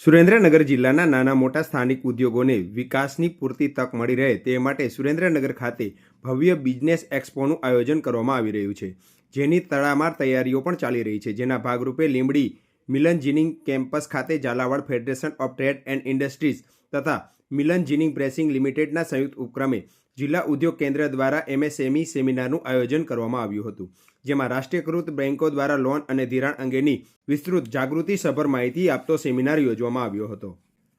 સુરેન્દ્રનગર જિલ્લાના નાના મોટા સ્થાનિક ઉદ્યોગોને વિકાસની પૂરતી તક મળી રહે તે માટે સુરેન્દ્રનગર ખાતે ભવ્ય બિઝનેસ એક્સપોનું આયોજન કરવામાં આવી રહ્યું છે. જેની તડામાર તૈયારીઓ પણ ચાલી રહી છે. જેના ભાગરૂપે લીંબડી મિલન જીનિંગ કેમ્પસ ખાતે Zalawad federation of trade and industries તથા મિલન જીનિંગ પ્રેસિંગ લિમિટેડના સંયુક્ત ઉપક્રમે જિલ્લા ઉદ્યોગ કેન્દ્ર દ્વારા એમએસએમઈ સેમિનારનું આયોજન કરવામાં આવ્યું હતું, જેમાં રાષ્ટ્રીયકૃત બેન્કો દ્વારા લોન અને ધિરાણ અંગેની વિસ્તૃત જાગૃતિ સભર માહિતી આપતો સેમિનાર યોજવામાં આવ્યો હતો.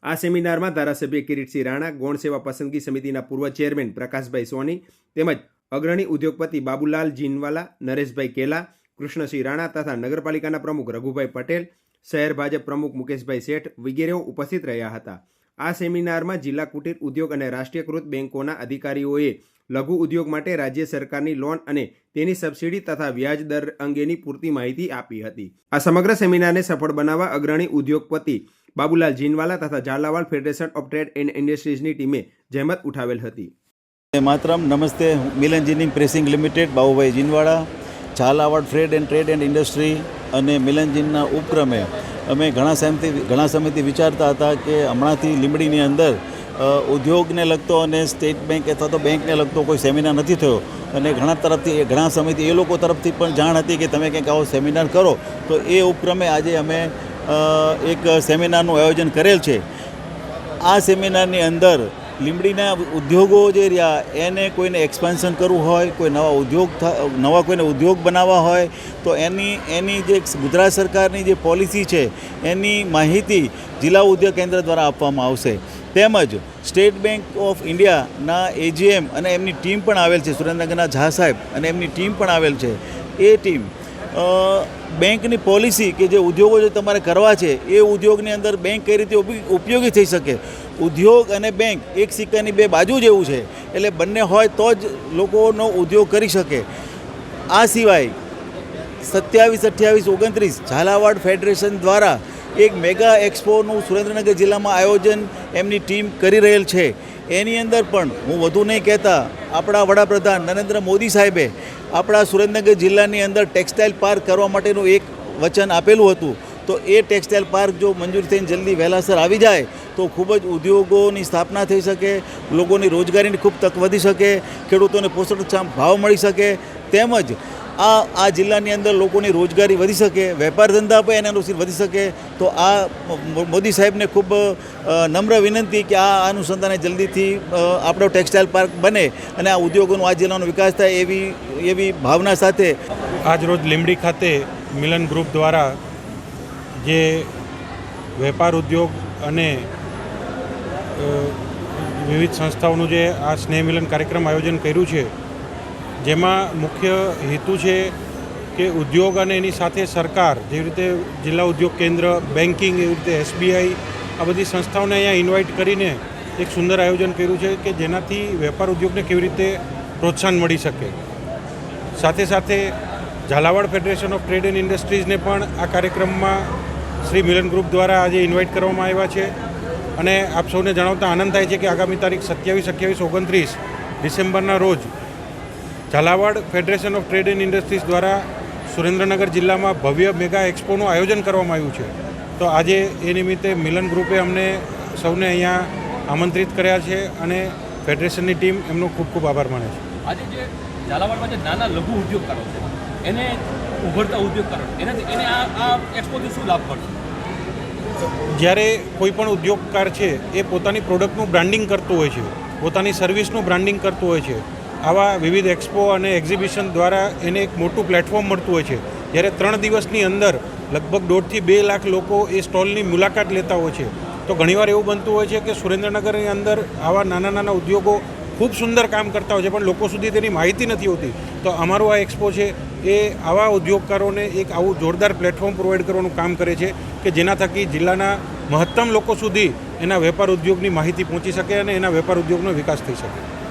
આ સેમિનારમાં ધારાસભ્ય કિરીટસિંહ રાણા, ગૌણ સેવા પસંદગી સમિતિના પૂર્વ ચેરમેન પ્રકાશભાઈ સોની, તેમજ અગ્રણી ઉદ્યોગપતિ બાબુલાલ જીનવાલા, નરેશભાઈ કેલા, કૃષ્ણસિંહ રાણા તથા નગરપાલિકાના પ્રમુખ રઘુભાઈ પટેલ, શહેર ભાજપ પ્રમુખ મુકેશભાઈ શેઠ વગેરેઓ ઉપસ્થિત રહ્યા હતા. આ સેમિનારમાં જિલ્લા કુટીર ઉદ્યોગ અને રાષ્ટ્રીયકૃત બેન્કોના અધિકારીઓએ લઘુ ઉદ્યોગ માટે રાજ્ય સરકારની લોન અને તેની સબસિડી તથા વ્યાજ દર અંગેની પૂરતી માહિતી આપી હતી. આ સમગ્ર સેમિનારને સફળ બનાવવા અગ્રણી ઉદ્યોગપતિ બાબુલાલ જીનવાલા તથા Zalawad federation of trade and ઇન્ડસ્ટ્રીઝની ટીમે જહેમત ઉઠાવેલ હતી. માતરમ, નમસ્તે. Milan ginning pressing limited Babubhai Jinwada Zalawad Fred and trade and industry અને મિલન જીનના ઉપક્રમે અમે ઘણા સમયથી ઘણા સમયથી વિચારતા હતા કે હમણાંથી લીંબડીની અંદર ઉદ્યોગને લગતો અને સ્ટેટ બેંક અથવા તો બેંકને લગતો કોઈ સેમિનાર નથી થયો. અને ઘણા તરફથી ઘણા સમયથી, એ લોકો તરફથી પણ જાણ હતી કે તમે કંઈક આવો સેમિનાર કરો. તો એ ઉપક્રમે આજે અમે એક સેમિનારનું આયોજન કરેલ છે. આ સેમિનારની અંદર લીંબડીના ઉદ્યોગો જે રહ્યા, એને કોઈને એક્સપાન્શન કરવું હોય, કોઈ નવા ઉદ્યોગ નવા કોઈને ઉદ્યોગ બનાવવા હોય, તો એની એની જે ગુજરાત સરકારની જે પોલિસી છે, એની માહિતી જિલ્લા ઉદ્યોગ કેન્દ્ર દ્વારા આપવામાં આવશે. તેમજ સ્ટેટ બેંક ઓફ ઇન્ડિયાના એજીએમ અને એમની ટીમ પણ આવેલ છે, સુરેન્દ્રનગરના ઝા સાહેબ અને એમની ટીમ પણ આવેલ છે. એ ટીમ બેંકની પોલિસી કે જે ઉદ્યોગો જે તમારે કરવા છે, એ ઉદ્યોગની અંદર બેંક કઈ રીતે ઉપી- ઉપયોગી થઈ શકે? ઉદ્યોગ અને બેંક એક સિક્કાની બે બાજુ જેવું છે. એટલે બંને હોય તો જ લોકોનો ઉદ્યોગ કરી શકે. આ સિવાય સત્યાવીસ, અઠ્યાવીસ, ઓગણત્રીસ ઝાલાવાડ ફેડરેશન દ્વારા એક મેગા એક્સપોનું સુરેન્દ્રનગર જિલ્લામાં આયોજન એમની ટીમ કરી રહેલ છે. એની અંદર પણ હું વધુ નહીં કહેતા, આપણા વડાપ્રધાન નરેન્દ્ર મોદી સાહેબે આપણા સુરેન્દ્રનગર જિલ્લાની અંદર ટેક્સટાઇલ પાર્ક કરવા માટેનું એક વચન આપેલું હતું. તો એ ટેક્સટાઇલ પાર્ક જો મંજૂર થઈને જલ્દી વહેલાસર આવી જાય તો ખૂબ જ ઉદ્યોગોની સ્થાપના થઈ શકે, લોકોની રોજગારીની ખૂબ તક વધી શકે, ખેડૂતોને પોષણક્ષમ ભાવ મળી શકે, તેમજ આ આ જિલ્લાની અંદર લોકોની રોજગારી વધી શકે, વેપાર ધંધા પણ એને અનુસાર વધી શકે. તો આ મોદી સાહેબને ખૂબ નમ્ર વિનંતી કે આ અનુસંધાને જલ્દીથી આપણો ટેક્સટાઇલ પાર્ક બને અને આ ઉદ્યોગોનો, આ જિલ્લાનો વિકાસ થાય એવી એવી ભાવના સાથે. આજરોજ લીંબડી ખાતે મિલન ગ્રુપ દ્વારા જે વેપાર ઉદ્યોગ અને વિવિધ સંસ્થાઓનું જે આ સ્નેહ મિલન કાર્યક્રમ આયોજન કર્યું છે, જેમાં મુખ્ય હેતુ છે કે ઉદ્યોગ અને એની સાથે સરકાર, જેવી રીતે જિલ્લા ઉદ્યોગ કેન્દ્ર, બેન્કિંગ, એવી રીતે એસબીઆઈ, આ બધી સંસ્થાઓને અહીંયા ઇન્વાઇટ કરીને એક સુંદર આયોજન કર્યું છે કે જેનાથી વેપાર ઉદ્યોગને કેવી રીતે પ્રોત્સાહન મળી શકે. સાથે સાથે Zalawad federation of trade and ઇન્ડસ્ટ્રીઝને પણ આ કાર્યક્રમમાં શ્રી મિલન ગ્રુપ દ્વારા આજે ઇન્વાઇટ કરવામાં આવ્યા છે. અને આપ સૌને જણાવતા આનંદ થાય છે કે આગામી તારીખ સત્યાવીસ, અઠ્યાવીસ, ઓગણત્રીસ ડિસેમ્બરના રોજ Jhalawad federation of trade and industries દ્વારા સુરેન્દ્રનગર જિલ્લામાં ભવ્ય મેગા એક્સપોનું આયોજન કરવામાં આવ્યું છે. તો આજે એ નિમિત્તે મિલન ગ્રુપે અમને સૌને અહીંયા આમંત્રિત કર્યા છે અને ફેડરેશનની ટીમ એમનો ખૂબ ખૂબ આભાર માને છે. આજે જે ઝાલાવાડમાં જે નાના લઘુ ઉદ્યોગકારો છે, એને ઉભરતા ઉદ્યોગકારો, એને આ એક્સપોથી શું લાભ મળશે? જ્યારે કોઈ પણ ઉદ્યોગકાર છે, એ પોતાની પ્રોડક્ટનું બ્રાન્ડિંગ કરતું હોય છે, પોતાની સર્વિસનું બ્રાન્ડિંગ કરતું હોય છે. આવા વિવિધ એક્સપો અને એક્ઝિબિશન દ્વારા એને એક મોટું પ્લેટફોર્મ મળતું હોય છે. જ્યારે ત્રણ દિવસની અંદર લગભગ દોઢથી બે લાખ લોકો એ સ્ટોલની મુલાકાત લેતા હોય છે. તો ઘણીવાર એવું બનતું હોય છે કે સુરેન્દ્રનગરની અંદર આવા નાના નાના ઉદ્યોગો ખૂબ સુંદર કામ કરતા હોય છે, પણ લોકો સુધી તેની માહિતી નથી હોતી. તો અમારું આ એક્સપો છે એ આવા ઉદ્યોગકારોને એક આવું જોરદાર પ્લેટફોર્મ પ્રોવાઈડ કરવાનું કામ કરે છે કે જેના થકી જિલ્લાના મહત્તમ લોકો સુધી એના વેપાર ઉદ્યોગની માહિતી પહોંચી શકે અને એના વેપાર ઉદ્યોગનો વિકાસ થઈ શકે.